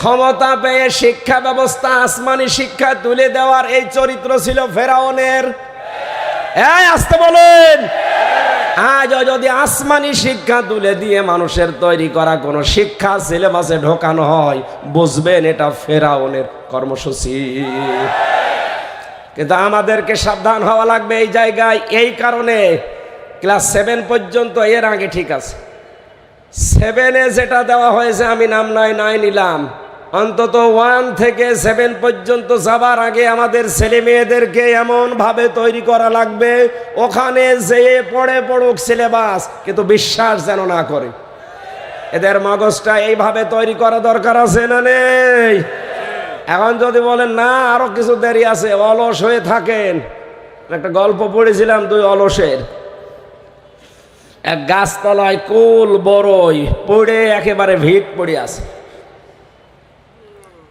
ক্ষমতা পেয়ে শিক্ষা ব্যবস্থা, আসমানি শিক্ষা তুলে দেওয়ার এই চরিত্র ছিল ফেরাউনের। আসতে বলেন। আজও যদি আসমানি শিক্ষা তুলে দিয়ে মানুষের তৈরি করা কোনো শিক্ষা সিলেবাসে ঢোকানো হয়, বুঝবেন এটা ফেরাউনের কর্মসূচি। কিন্তু আমাদেরকে সাবধান হওয়া লাগবে এই জায়গায়, এই কারণে ক্লাস সেভেন পর্যন্ত এর আগে ঠিক আছে। সেভেনে যেটা দেওয়া হয়েছে আমি নাম নয় নয় নিলাম। অন্তত ওয়ান থেকে সেভেন পর্যন্ত যাবার আগে আমাদের ছেলে মেয়েদেরকে এমনভাবে তৈরি করা লাগবে, ওখানে যেয়ে পড়ে পড়ুক সিলেবাস, কিন্তু বিশ্বাস যেন না করে। এদের মগজটা এইভাবে তৈরি করা দরকার আছে না নেই? এখন যদি বলেন, না, আরও কিছু দেরি আছে, অলস হয়ে থাকেন। একটা গল্প পড়েছিলাম দুই অলসের। এক গাছতলায় কুল বড়ই পড়ে একেবারে ভিট পড়ে আছে।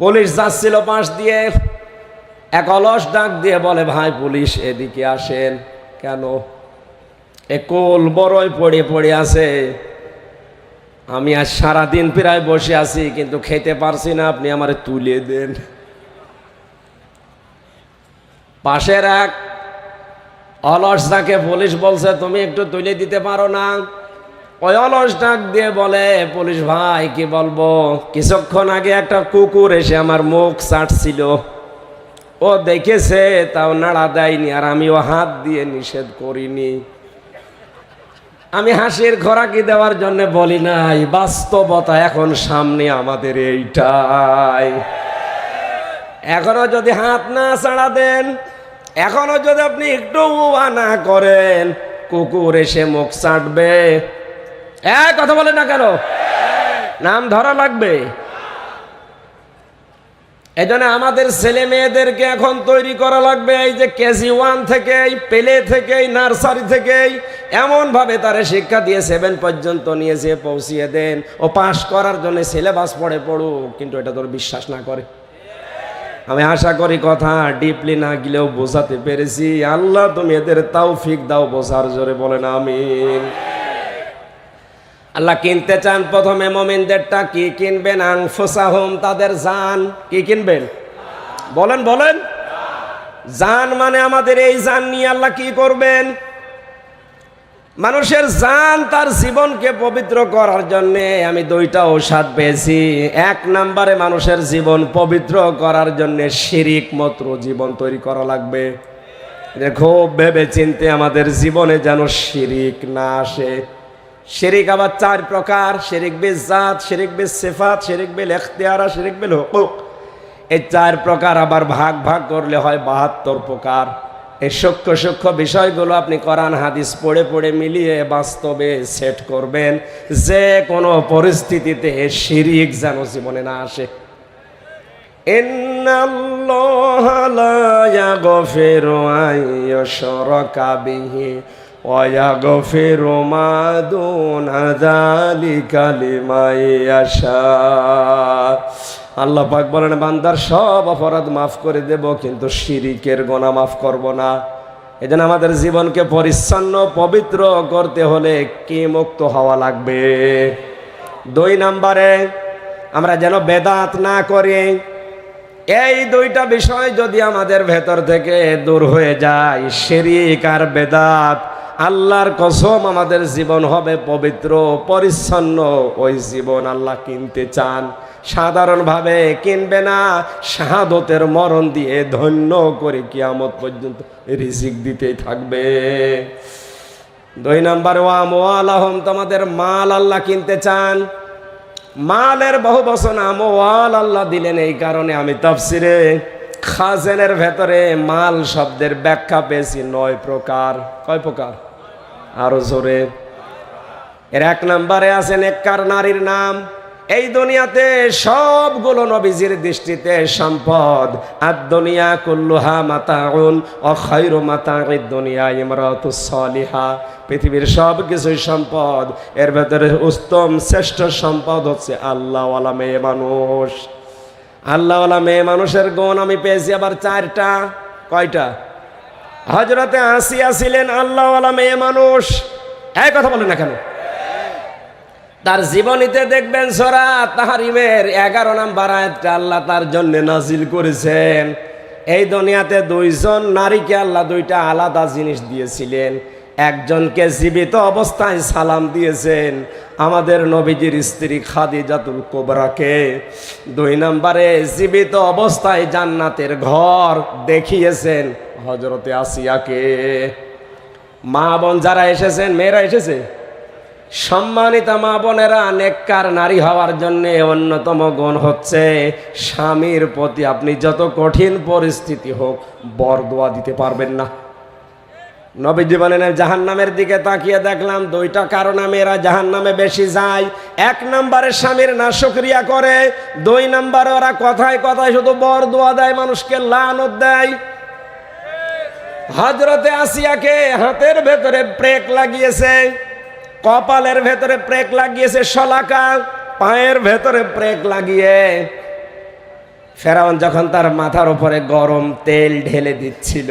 পুলিশ যাচ্ছিল পাশ দিয়ে। এক অলস ডাক দিয়ে বলে, ভাই, পুলিশ এদিকে আসেন কেন? এ কুল বড়ই পড়ে পড়ে আছে। আমি আজ সারাদিন প্রায় বসে আছি, কিন্তু খেতে পারছি না, আপনি আমার তুলে দেন। পাশের এক অলস যাকে পুলিশ বলছে তুমি একটু তুলে দিতে পারো না। অলস ডাক দিয়ে বলে, পুলিশ ভাই, কি বলব? কিছুক্ষণ আগে একটা কুকুর এসে আমার মুখ চাটছিল ও দেখেছে, তাও নাড়া দেয়নি, আর আমিও হাত দিয়ে নিষেধ করিনি। আমি হাসির খোরাকি দেওয়ার জন্য বলি নাই, বাস্তবতা এখন সামনে আমাদের এইটাই। এখনও যদি হাত না ছাড়া দেন, এখনও যদি আপনি একটু না করেন, কুকুর এসে মুখ চাটবে এ কথা বলে না কেন? নাম ধরা লাগবে। এই জন্য আমাদের ছেলে মেয়েদেরকে এখন তৈরি করা লাগবে এই যে কেজি ওয়ান থেকেই, পেলে থেকেই, নার্সারি থেকেই, এমনভাবে তারা শিক্ষা দিয়ে সেভেন পর্যন্ত নিয়ে যেয়ে পৌঁছিয়ে দেন। ও পাশ করার জন্য সিলেবাস পড়ে পড়ুক, কিন্তু এটা তোর বিশ্বাস না করে। আমি আশা করি কথা ডিপলি না গেলেও বোঝাতে পেরেছি। আল্লাহ তুমি এদের তাও ফিক দাও, বোঝার জোরে বলেন, আমিন। আল্লাহ কিনতে চান প্রথমে মোমিনদেরটা, কি কিনবেন? আংফুসাহুম তাদের জান। কি কিনবেন? বলেন বলেন। জান মানে আমাদের এই জান নিয়ে আল্লাহ কি করবেন? মানুষের জান তার জীবনকে পবিত্র করার জন্যে আমি দুইটা ঔষধ পেয়েছি। এক নম্বরে মানুষের জীবন পবিত্র করার জন্যে শিরিক মত্র জীবন তৈরি করা লাগবে। খুব ভেবে চিনতে আমাদের জীবনে যেন শিরিক না আসে। শেরেক আবার চার প্রকার, শেরেক বে জাত, শেরেক বে সেফাত, শেরেক বেল এখতিয়ারা শেরেক বেল হকুক। এই চার প্রকার আবার ভাগ ভাগ করলে হয় বাহাত্তর প্রকার। এই সূক্ষ্ম সূক্ষ্ম বিষয়গুলো আপনি কোরআন, হাদিস পড়ে পড়ে মিলিয়ে বাস্তবে সেট করবেন। যে কোনো পরিস্থিতিতে শিরিক যেন জীবনে না আসে। ইন্নাল্লাহ লা ইয়াগফিরু আন বিহি। ويغفر ما دون ذلك لمن يشاء আল্লাহ পাক বলেন বান্দার সব অপরাধ মাফ করে দেব কিন্তু শিরিকের গোনা মাফ করব না এজন্য আমাদের জীবনকে পরিচ্ছন্ন পবিত্র করতে হলে কি মুক্ত হওয়া লাগবে দুই নম্বরে আমরা যেন বেদাত না করি এই দুইটা বিষয় যদি আমাদের ভেতর থেকে দূর হয়ে যায় শিরিক আর বেদাত আল্লাহর কসম আমাদের জীবন হবে পবিত্র, পরিচ্ছন্ন। ওই জীবন আল্লাহ কিনতে চান। সাধারণভাবে কিনবে না, শাহাদতের মরণ দিয়ে ধন্য করে কিয়ামত পর্যন্ত রিজিক দিতেই থাকবে। দুই নম্বর ওয়াম ওয়ালাহম তোমাদের মাল আল্লাহ কিনতে চান। মালের বহু বছর আমওয়াল আল্লাহ দিলেন এই কারণে আমি তাফসিরে খাজেনের ভেতরে মাল শব্দের ব্যাখ্যা পেয়েছি, নয় প্রকার। কয় প্রকার? আরও জোরে। এর এক নম্বরে আছে নেককার নারীর নাম। এই দুনিয়াতে সবগুলো নবীজির দৃষ্টিতে সম্পদ। আর দুনিয়া কুল্লুহা মাতাউন অখৈর মাতা দুনিয়া ইমরাতু সলিহা। পৃথিবীর সব কিছুই সম্পদ। এর ভেতরে উত্তম শ্রেষ্ঠ সম্পদ হচ্ছে আল্লাহওয়ালা মেয়ে মানুষ। আল্লাহওয়ালা মেয়ে মানুষের গুণ আমি পেয়েছি আবার চারটা। কয়টা? হজরতে আসিয়া ছিলেন আল্লাহওয়ালা মেয়ে মানুষ। এই কথা বলেন না কেন? তার জীবনীতে দেখবেন সরা তাহারিমের এগারো নাম আয়াতটা আল্লাহ তার জন্য নাজিল করেছেন। এই দুনিয়াতে দুইজন নারীকে আল্লাহ দুইটা আলাদা জিনিস দিয়েছিলেন। একজনকে জীবিত অবস্থায় সালাম দিয়েছেন আমাদের নবীজির স্ত্রী খাদিজাতুল কোবরাকে। দুই নম্বরে জীবিত অবস্থায় জান্নাতের ঘর দেখিয়েছেন হজরতে আসিয়াকে। মা বোন যারা এসেছেন, মেয়েরা এসেছে? সম্মানিত মা বোনেরা, নেককার নারী হওয়ার জন্য অন্যতম গুণ হচ্ছে স্বামীর প্রতি আপনি যত কঠিন পরিস্থিতি হোক বরদোয়া দিতে পারবেন না। নবী জীবনে জাহান নামের দিকে তাকিয়ে দেখলাম, দুইটা কারণে মেয়েরা জাহান নামে বেশি যায়। এক নম্বরে স্বামীর না করে, দুই নম্বরে ওরা কথায় কথায় শুধু বর দোয়া দেয়, মানুষকে লানত দেয়। হজরতে আসিয়াকে হাতের ভেতরে ব্রেক লাগিয়েছে, কপালের ভেতরে ব্রেক লাগিয়েছে শলাকা, পায়ের ভেতরে ব্রেক লাগিয়ে। ফেরাউন যখন তার মাথার উপরে গরম তেল ঢেলে দিচ্ছিল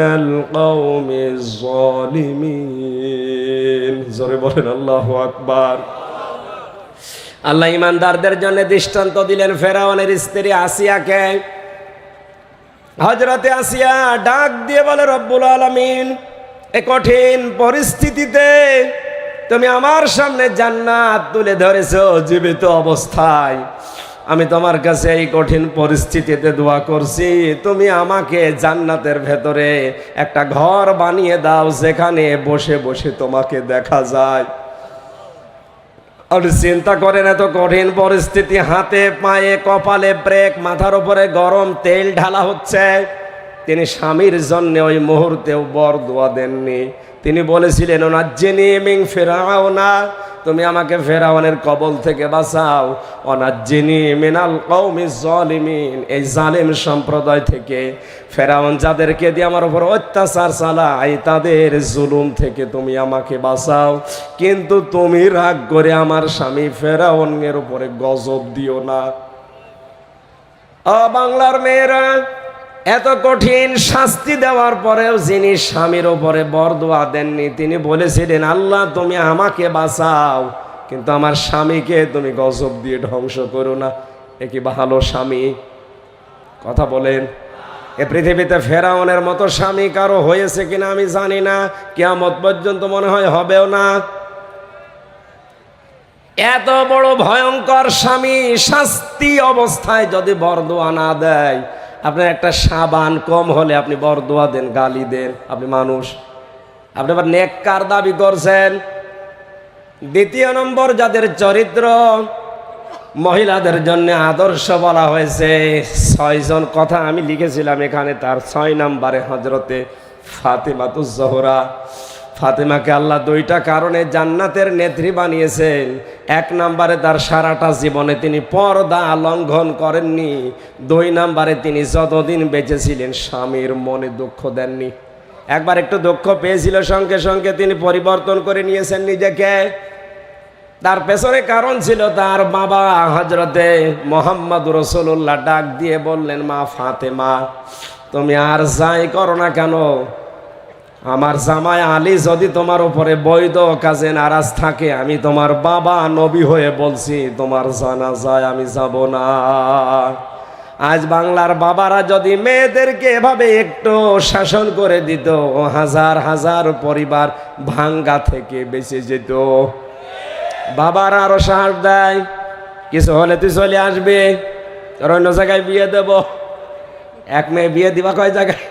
القوم الظالمين জোরে বলেন আল্লাহু আকবার আল্লাহ ইমানদারদের জন্য দৃষ্টান্ত দিলেন ফেরাউনের স্ত্রী আসিয়াকে হজরতে আসিয়া ডাক দিয়ে বলে রব্বুল আলমিন এ কঠিন পরিস্থিতিতে তুমি আমার সামনে জান্নাত তুলে ধরেছ জীবিত অবস্থায় আমি তোমার কাছে এই কঠিন পরিস্থিতিতে দোয়া করছি। তুমি আমাকে জান্নাতের ভেতরে একটা ঘর বানিয়ে দাও, যেখানে বসে বসে তোমাকে দেখা যায়। আর চিন্তা করেন এত কঠিন পরিস্থিতি, হাতে, পায়ে, কপালে ব্রেক, মাথার উপরে গরম তেল ঢালা হচ্ছে। তিনি স্বামীর জন্য ওই মুহূর্তেও বর দোয়া দেননি। তিনি বলেছিলেন ওনার জেনি মিং ফেরাও না তুমি আমাকে ফেরাওয়ানের কবল থেকে বাঁচাও। অনার জেনি মিনাল কৌমি জলিমিন। এই জালিম সম্প্রদায় থেকে ফেরাউন যাদেরকে দিয়ে আমার উপর অত্যাচার চালাই তাদের জুলুম থেকে তুমি আমাকে বাঁচাও। কিন্তু তুমি রাগ করে আমার স্বামী ফেরাউনের উপরে গজব দিও না। বাংলার মেয়েরা এত কঠিন শাস্তি দেওয়ার পরেও যিনি স্বামীর ওপরে বরদোয়া দেননি, তিনি বলেছিলেন, আল্লাহ, তুমি আমাকে বাঁচাও। কিন্তু আমার স্বামীকে তুমি গজব দিয়ে ধ্বংস করো না। এ কি ভালো স্বামী? কথা বলেন। এ পৃথিবীতে ফেরাউনের মতো স্বামী কারও হয়েছে কিনা আমি জানি না। কেয়ামত পর্যন্ত মনে হয় হবেও না। এত বড় ভয়ঙ্কর স্বামী শাস্তি অবস্থায় যদি বরদোয়া না দেয় আপনার একটা সাবান কম হলে আপনি বরদোয়া দেন, গালি দেন, আপনি মানুষ। আপনি আবার নেককার দাবি করছেন। দ্বিতীয় নম্বর, যাদের চরিত্র মহিলাদের জন্য আদর্শ বলা হয়েছে, ছয়জন কথা আমি লিখেছিলাম এখানে, তার ছয় নম্বরে হজরতে ফাতেমাতুজহরা ফাতেমাকে আল্লাহ দুইটা কারণে জান্নাতের নেত্রী বানিয়েছেন। এক নম্বরে তার সারাটা জীবনে তিনি পর্দা লঙ্ঘন করেননি। দুই নম্বরে তিনি যতদিন বেঁচেছিলেন স্বামীর মনে দুঃখ দেননি। একবার একটু দুঃখ পেয়েছিল, সঙ্গে সঙ্গে তিনি পরিবর্তন করে নিয়েছেন নিজেকে। তার পেছনে কারণ ছিল তার বাবা হজরতে মোহাম্মদ রসুল্লাহ ডাক দিয়ে বললেন, মা ফাতেমা, তুমি আর যাই করো না কেন? আমার জামাই আলী যদি তোমার উপরে বৈধ কাজে নারাজ থাকে, আমি তোমার বাবা নবী হয়ে বলছি, তোমার জানা যায় আমি যাব না। আজ বাংলার বাবারা যদি মেয়েদেরকে এভাবে একটু শাসন করে দিত, হাজার হাজার পরিবার ভাঙ্গা থেকে বেঁচে যেত। বাবার আরও সাহস দেয়, কিছু হলে তুই চলে আসবে, তোর অন্য জায়গায় বিয়ে দেব। এক মেয়ে বিয়ে দিবা কয় জায়গায়?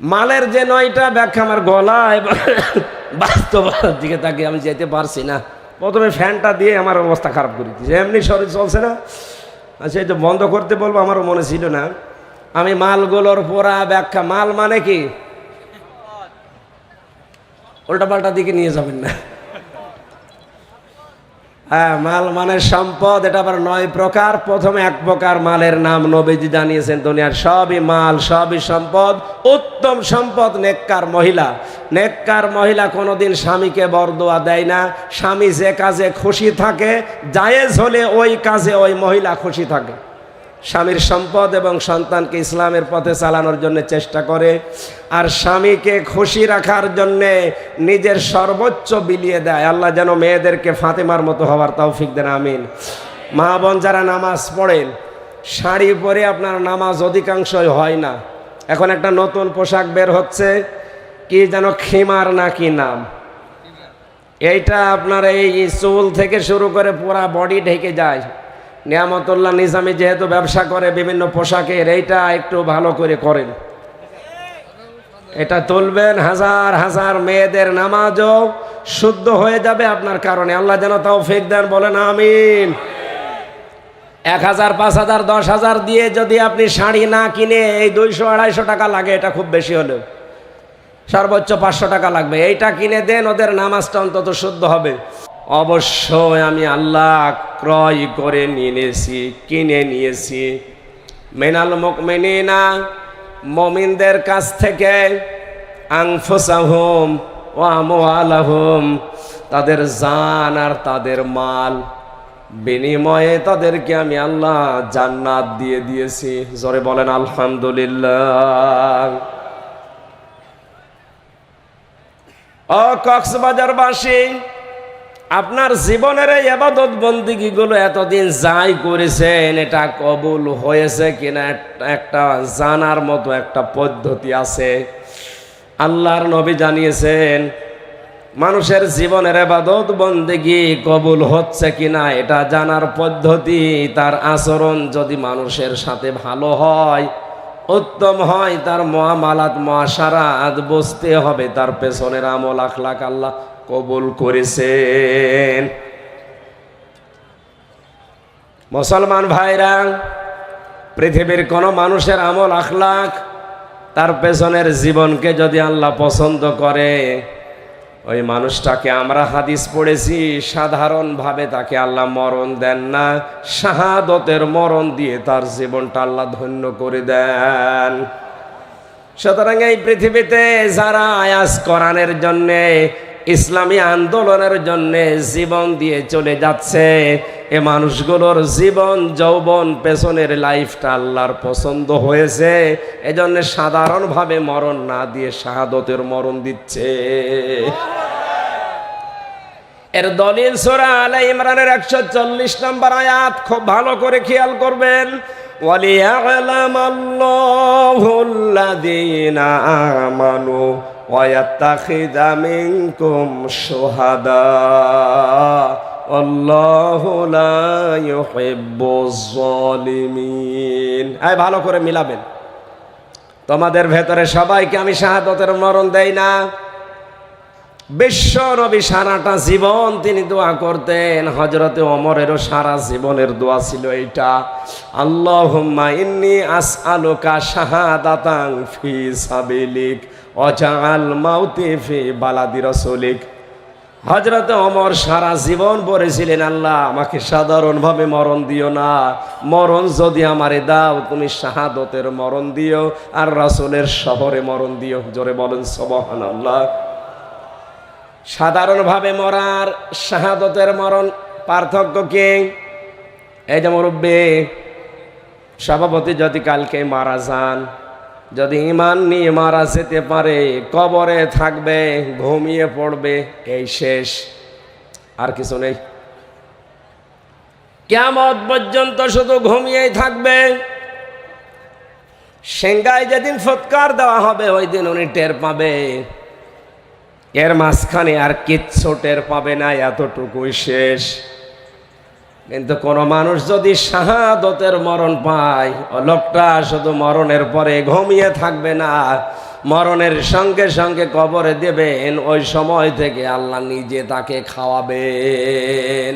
মালের যে নয়টা ব্যাখ্যা আমার গলায় বাস্তবতার দিকে তাকে আমি যেতে পারছি না। প্রথমে ফ্যানটা দিয়ে আমার অবস্থা খারাপ করে দিচ্ছে এমনি শরীর চলছে না। সেই তো বন্ধ করতে বলব, আমারও মনে ছিল না। আমি মালগুলোর পোড়া ব্যাখ্যা, মাল মানে কি? উল্টাপাল্টা দিকে নিয়ে যাবেন না। হ্যাঁ মাল মানে সম্পদ, এটা আবার নয় প্রকার। প্রথমে এক প্রকার মালের নাম নবীজি জানিয়েছেন দুনিয়ার সবই মাল, সবই সম্পদ, উত্তম সম্পদ নেককার মহিলা। নেককার মহিলা কোনোদিন স্বামীকে বরদোয়া দেয় না। স্বামী যে কাজে খুশি থাকে, জায়েজ হলে ওই কাজে ওই মহিলা খুশি থাকে। স্বামীর সম্পদ এবং সন্তানকে ইসলামের পথে চালানোর জন্য চেষ্টা করে, আর স্বামীকে খুশি রাখার জন্যে নিজের সর্বোচ্চ বিলিয়ে দেয়। আল্লাহ যেন মেয়েদেরকে ফাতেমার মতো হওয়ার তৌফিক দেন, আমিন। মা বোন যারা নামাজ পড়েন শাড়ি পরে আপনার নামাজ অধিকাংশই হয় না। এখন একটা নতুন পোশাক বের হচ্ছে, কি যেন খিমার না কি নাম। এইটা আপনার এই চুল থেকে শুরু করে পুরা বডি ঢেকে যায়। নিয়ামতুল্লাহ নিজামি যেহেতু ব্যবসা করে বিভিন্ন পোশাকের, এইটা একটু ভালো করে করেন। এটা তুলবেন, হাজার হাজার মেয়েদের নামাজও শুদ্ধ হয়ে যাবে আপনার কারণে। আল্লাহ যেন তাও ফেক দেন, বলেন আমিন। এক হাজার, পাঁচ হাজার, দশ হাজার দিয়ে যদি আপনি শাড়ি না কিনে এই দুইশো, আড়াইশো টাকা লাগে, এটা খুব বেশি হলেও। সর্বোচ্চ পাঁচশো টাকা লাগবে। এইটা কিনে দেন, ওদের নামাজটা অন্তত শুদ্ধ হবে। অবশ্যই আমি আল্লাহ ক্রয় করে নিয়েছি, কিনে নিয়েছি। মেনাল মুকমিনা মমিনদের কাছ থেকে আংফুসাহুম ও তাদের জান আর তাদের মাল। বিনিময়ে তাদেরকে আমি আল্লাহ জান্নাত দিয়ে দিয়েছি। জোরে বলেন, আলহামদুলিল্লাহ। ও কক্সবাজারবাসী আপনার জীবনের এই আবাদত বন্দিগিগুলো এতদিন যাই করেছেন, এটা কবুল হয়েছে কিনা একটা- জানার মতো একটা পদ্ধতি আছে। আল্লাহর নবী জানিয়েছেন, মানুষের জীবনের আবাদত বন্দিগি কবুল হচ্ছে কিনা এটা জানার পদ্ধতি, তার আচরণ যদি মানুষের সাথে ভালো হয়, উত্তম হয়, তার মহামালাত, মহাসারাত, বুঝতে হবে, তার পেছনের আমল, আখলাক আল্লাহ কবুল করেছেন। মুসলমান ভাইরা, পৃথিবীর কোনো মানুষের আমল আখলাক তার পেছনের জীবনকে যদি আল্লাহ পছন্দ করে, ওই মানুষটাকে আমরা হাদিস পড়েছি, সাধারণভাবে তাকে আল্লাহ মরণ দেন না, শাহাদতের মরণ দিয়ে তার জীবনটা আল্লাহ ধন্য করে দেন। সুতরাং এই পৃথিবীতে যারা আয়াস করানের জন্যে ইসলামী আন্দোলনের জন্য জীবন দিয়ে চলে যাচ্ছে। এ মানুষগুলোর জীবন, যৌবন, পেছনের লাইফটা আল্লাহর পছন্দ হয়েছে। এজন্য সাধারণভাবে মরণ না দিয়ে শাহাদতের মরণ দিচ্ছে। এর দলিল সোরা আলে ইমরানের একশো চল্লিশ নম্বর আয়াত খুব ভালো করে খেয়াল করবেন। ওয়ালিয়া আলাম আল্লাহুল্লাদিনা আমানু وَيَتَّخِذَ مِنكُمْ شُهَدَاءَ والله لا يحب الظالمين এই ভালো করে মিলাবেন তোমাদের ভেতরে সবাইকে আমি শাহাদতের মরণ দেই না বিশ্ব নবী সারাটা জীবন তিনি দোয়া করতেন হজরতে অমরেরও সারা জীবনের দোয়া ছিল এইটা আল্লাহুম্মা ইন্নি আসআলুকা শাহাদাতান ফি সাবিলিক ওয়াজআল মাউতে ফি বালাদি রাসূলিক। হজরতে অমর সারা জীবন পড়েছিলেন আল্লাহ, আমাকে সাধারণভাবে মরণ দিও না। মরণ যদি আমারে দাও, তুমি শাহাদতের মরণ দিও আর রাসূলের শহরে মরণ দিও। জোরে বলেন, সুবহানাল্লাহ। সাধারণভাবে মরার শাহাদতের মরণ পার্থক্য কি? এই যে মুরব্বী, সভাপতি যদি কালকে মারা যান যদি ইমান নিয়ে মারা যেতে পারে, কবরে থাকবে, ঘুমিয়ে পড়বে, এই শেষ। আর কিছু নেই। কেমন পর্যন্ত শুধু ঘুমিয়েই থাকবে। সেঙ্গায় যেদিন ফৎকার দেওয়া হবে, ওই দিন উনি টের পাবে। এর মাঝখানে আর কিচ্ছু টের পাবে না, এতটুকুই শেষ। কিন্তু কোন মানুষ যদি শাহাদতের মরণ পায় লোকটা শুধু মরণের পরে ঘুমিয়ে থাকবে না, মরণের সঙ্গে সঙ্গে কবরে দেবেন, ওই সময় থেকে আল্লাহ নিজে তাকে খাওয়াবেন।